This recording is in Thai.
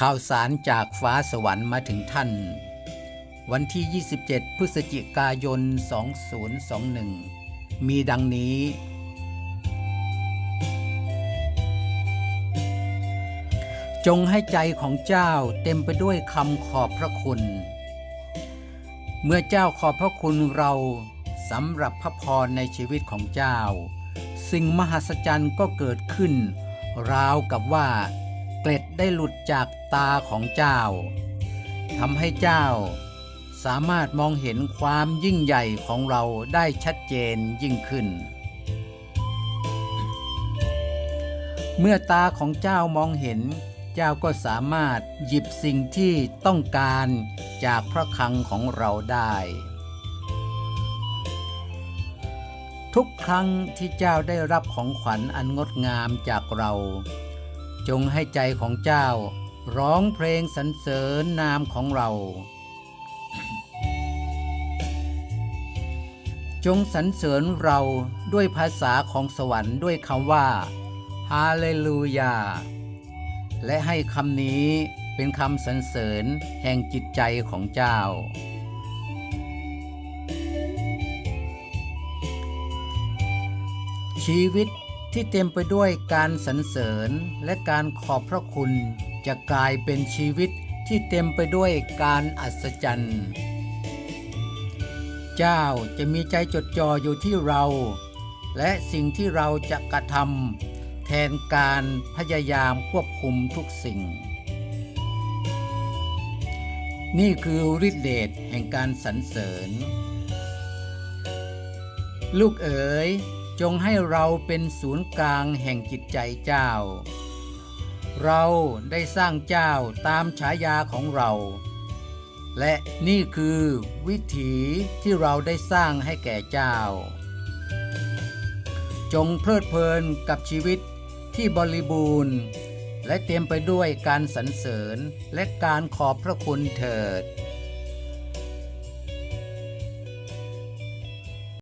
ข่าวสารจากฟ้าสวรรค์มาถึงท่าน วันที่ 27 พฤศจิกายน 2021 มีดังนี้ จงให้ใจของเจ้าเต็มไปด้วยคำขอบพระคุณ เมื่อเจ้าขอบพระคุณเราสำหรับพระพรในชีวิตของเจ้า สิ่งมหัศจรรย์ก็เกิดขึ้น ราวกับว่า เกล็ดได้หลุดจากตาของเจ้าทำให้เจ้า สามารถมองเห็นความยิ่งใหญ่ของเราได้ชัดเจนยิ่งขึ้น เมื่อตาของเจ้ามองเห็น เจ้าก็สามารถหยิบสิ่งที่ต้องการจากพระคลังของเราได้ ทุกครั้งที่เจ้าได้รับของขวัญอันงดงามจากเรา จงให้ใจของเจ้า ร้องเพลงสรรเสริญนามของเรา จงสรรเสริญเราด้วยภาษาของสวรรค์ด้วยคำว่าฮาเลลูยาและให้คำนี้เป็นคำสรรเสริญแห่งจิตใจของเจ้า ชีวิต ที่เต็มไปด้วยการสรรเสริญและการขอบพระคุณ จะกลายเป็นชีวิตที่เต็มไปด้วยการอัศจรรย์ เจ้าจะมีใจจดจ่ออยู่ที่เรา และสิ่งที่เราจะกระทำแทนการพยายามควบคุมทุกสิ่ง นี่คือฤทธิเดชแห่งการสรรเสริญ ลูกเอ๋ย จงให้เราเป็นศูนย์กลางแห่งจิตใจเจ้า เราได้สร้างเจ้าตามฉายาของเรา และนี่คือวิถีที่เราได้สร้างให้แก่เจ้า จงเพลิดเพลินกับชีวิตที่บริบูรณ์และเต็มไปด้วยการสรรเสริญและการขอบพระคุณเถิด